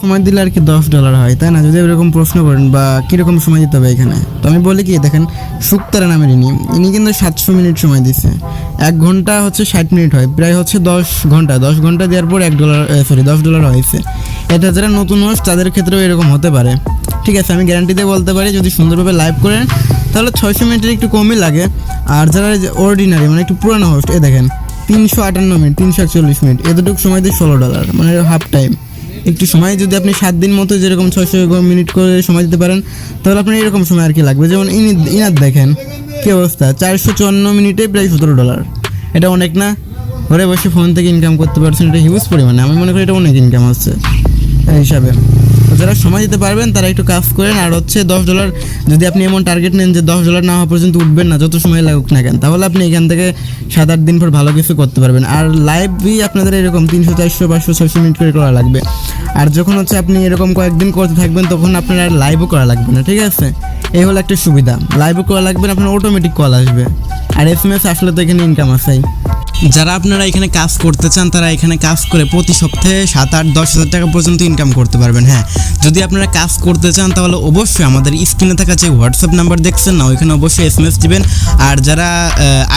সময় দিলে আর কি দশ ডলার হয়, তাই না? যদি এরকম প্রশ্ন করেন বা কীরকম সময় দিতে হবে এখানে? তো আমি বলি কি, দেখেন, সুক্তারা নামের ইনি ইনি কিন্তু সাতশো মিনিট সময় দিচ্ছে এক ঘণ্টা হচ্ছে ষাট মিনিট হয়, প্রায় হচ্ছে দশ ঘণ্টা। দশ ঘণ্টা দেওয়ার পর এক ডলার সরি দশ ডলার হয়েছে। এটা যারা নতুন হোস্ট তাদের ক্ষেত্রেও এরকম হতে পারে। ঠিক আছে, আমি গ্যারান্টি দিয়ে বলতে পারি, যদি সুন্দরভাবে লাইভ করেন, তাহলে ছয়শো মিনিটের একটু কমই লাগে। আর যারা অর্ডিনারি মানে একটু পুরানো হোস্ট এ দেখেন, তিনশো আটান্ন মিনিট, তিনশো একচল্লিশ মিনিট, এতটুকু সময় দিয়ে ষোলো ডলার মানে হাফ টাইম একটু সময়, যদি আপনি সাত দিন মতো যেরকম ছয়শো মিনিট করে সময় দিতে পারেন, তাহলে আপনার এরকম সময় আর কি লাগবে? যেমন ইনি ইনার দেখেন, কী অবস্থা? চারশো চুয়ান্ন মিনিটে প্রায় সতেরো ডলার। এটা অনেক না? ঘরে বসে ফোন থেকে ইনকাম করতে পারছেন, এটা হিউজ পরিমাণে। আমি মনে করি এটা অনেক ইনকাম হচ্ছে। হিসাবে। যারা সময় দিতে পারবেন, তারা একটু কাজ করেন। আর হচ্ছে দশ ডলার যদি আপনি এমন টার্গেট নেন যে দশ ডলার না হওয়া পর্যন্ত উঠবেন না, যত সময় লাগুক না কেন, তাহলে আপনি এখান থেকে সাত আট দিন পর ভালো কিছু করতে পারবেন। আর লাইভই আপনাদের এরকম তিনশো, চারশো, পাঁচশো, ছয়শো মিনিট করে করা লাগবে। আর যখন হচ্ছে আপনি এরকম কয়েকদিন করতে থাকবেন, তখন আপনার আর লাইভও করা লাগবে না, ঠিক আছে? এই হলো একটা সুবিধা। লাইভও করা লাগবে, আপনার অটোমেটিক কল আসবে। আর এস এম এস আসলে তো এখানে ইনকাম আছেই। যারা আপনারা এখানে কাজ করতে চান, তারা এখানে কাজ করে প্রতি সপ্তাহে সাত আট দশ হাজার টাকা পর্যন্ত ইনকাম করতে পারবেন হ্যাঁ। যদি আপনারা কাজ করতে চান, তাহলে অবশ্যই আমাদের স্ক্রিনে থাকা যে হোয়াটসঅ্যাপ নাম্বার দেখছেন না, ওইখানে অবশ্যই এস এম এস দিবেন। আর যারা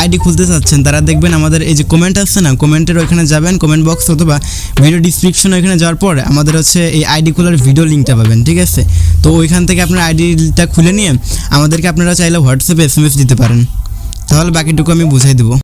আইডি খুলতে চাচ্ছেন, তারা দেখবেন আমাদের এই যে কমেন্ট আসছে না কমেন্টের ওইখানে যাবেন কমেন্ট বক্স অথবা ভিডিও ডিসক্রিপশন ওইখানে যাওয়ার পর আমাদের হচ্ছে এই আইডি খোলার ভিডিও লিঙ্কটা পাবেন, ঠিক আছে? তো ওইখান থেকে আপনার আইডিটা খুলে নিয়ে আমাদেরকে আপনারা চাইলে হোয়াটসঅ্যাপে এস এম এস দিতে পারেন। তাহলে বাকিটুকু আমি বুঝাই দেবো।